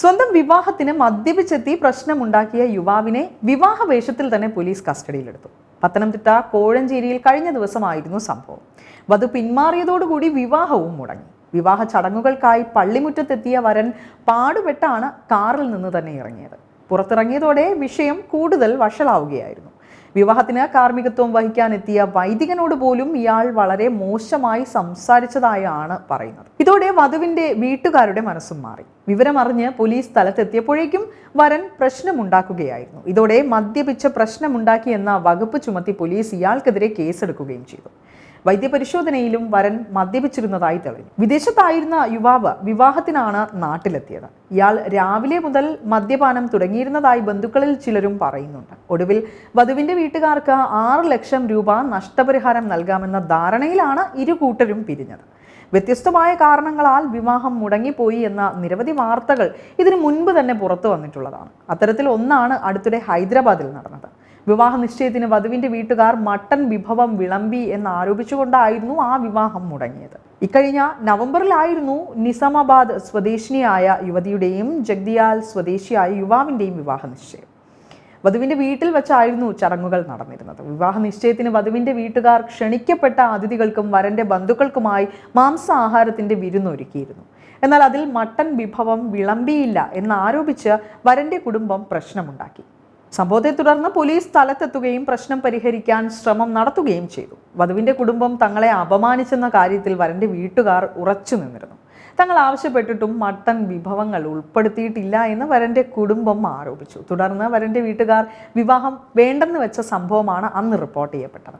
സ്വന്തം വിവാഹത്തിന് മദ്യപിച്ചെത്തി പ്രശ്നമുണ്ടാക്കിയ യുവാവിനെ വിവാഹ വേഷത്തിൽ തന്നെ പോലീസ് കസ്റ്റഡിയിലെടുത്തു. പത്തനംതിട്ട കോഴഞ്ചേരിയിൽ കഴിഞ്ഞ ദിവസമായിരുന്നു സംഭവം. വധു പിന്മാറിയതോടുകൂടി വിവാഹവും മുടങ്ങി. വിവാഹ ചടങ്ങുകൾക്കായി പള്ളിമുറ്റത്തെത്തിയ വരൻ പാടുപെട്ടാണ് കാറിൽ നിന്ന് തന്നെ ഇറങ്ങിയത്. പുറത്തിറങ്ങിയതോടെ വിഷയം കൂടുതൽ വഷളാവുകയായിരുന്നു. വിവാഹത്തിന് കാർമ്മികത്വം വഹിക്കാൻ എത്തിയ വൈദികനോട് പോലും ഇയാൾ വളരെ മോശമായി സംസാരിച്ചതായാണ് പറയുന്നത്. ഇതോടെ വധുവിന്റെ വീട്ടുകാരുടെ മനസ്സും മാറി. വിവരമറിഞ്ഞ് പോലീസ് സ്ഥലത്തെത്തിയപ്പോഴേക്കും വരൻ പ്രശ്നമുണ്ടാക്കുകയായിരുന്നു. ഇതോടെ മദ്യപിച്ച പ്രശ്നമുണ്ടാക്കി എന്ന വകുപ്പ് ചുമത്തി പോലീസ് ഇയാൾക്കെതിരെ കേസെടുക്കുകയും ചെയ്തു. വൈദ്യപരിശോധനയിലും വരൻ മദ്യപിച്ചിരുന്നതായി തെളിഞ്ഞു. വിദേശത്തായിരുന്ന യുവാവ് വിവാഹത്തിനാണ് നാട്ടിലെത്തിയത്. ഇയാൾ രാവിലെ മുതൽ മദ്യപാനം തുടങ്ങിയിരുന്നതായി ബന്ധുക്കളിൽ ചിലരും പറയുന്നുണ്ട്. ഒടുവിൽ വധുവിന്റെ വീട്ടുകാർക്ക് ആറ് ലക്ഷം രൂപ നഷ്ടപരിഹാരം നൽകാമെന്ന ധാരണയിലാണ് ഇരു കൂട്ടരും പിരിഞ്ഞത്. വ്യത്യസ്തമായ കാരണങ്ങളാൽ വിവാഹം മുടങ്ങിപ്പോയി എന്ന നിരവധി വാർത്തകൾ ഇതിനു മുൻപ് തന്നെ പുറത്തു വന്നിട്ടുള്ളതാണ്. അത്തരത്തിൽ ഒന്നാണ് അടുത്തിടെ ഹൈദരാബാദിൽ നടന്നത്. വിവാഹ നിശ്ചയത്തിന് വധുവിന്റെ വീട്ടുകാർ മട്ടൻ വിഭവം വിളമ്പി എന്ന് ആരോപിച്ചുകൊണ്ടായിരുന്നു ആ വിവാഹം മുടങ്ങിയത്. ഇക്കഴിഞ്ഞ നവംബറിലായിരുന്നു നിസാമാബാദ് സ്വദേശിനിയായ യുവതിയുടെയും ജഗ്ദിയാൽ സ്വദേശിയായ യുവാവിന്റെയും വിവാഹ നിശ്ചയം വധുവിന്റെ വീട്ടിൽ വെച്ചായിരുന്നു ചടങ്ങുകൾ നടന്നിരുന്നത്. വിവാഹ നിശ്ചയത്തിന് വധുവിന്റെ വീട്ടുകാർ ക്ഷണിക്കപ്പെട്ട അതിഥികൾക്കും വരന്റെ ബന്ധുക്കൾക്കുമായി മാംസാഹാരത്തിന്റെ വിരുന്നൊരുക്കിയിരുന്നു. എന്നാൽ അതിൽ മട്ടൻ വിഭവം വിളമ്പിയില്ല എന്നാരോപിച്ച് വരന്റെ കുടുംബം പ്രശ്നമുണ്ടാക്കി. സംഭവത്തെ തുടർന്ന് പോലീസ് സ്ഥലത്തെത്തുകയും പ്രശ്നം പരിഹരിക്കാൻ ശ്രമം നടത്തുകയും ചെയ്തു. വധുവിന്റെ കുടുംബം തങ്ങളെ അപമാനിച്ചെന്ന കാര്യത്തിൽ വരന്റെ വീട്ടുകാർ ഉറച്ചു നിന്നിരുന്നു. തങ്ങൾ ആവശ്യപ്പെട്ടിട്ടും മട്ടൻ വിഭവങ്ങൾ ഉൾപ്പെടുത്തിയിട്ടില്ല എന്ന് വരന്റെ കുടുംബം ആരോപിച്ചു. തുടർന്ന് വരന്റെ വീട്ടുകാർ വിവാഹം വേണ്ടെന്ന് വെച്ച സംഭവമാണ് അന്ന് റിപ്പോർട്ട് ചെയ്യപ്പെട്ടത്.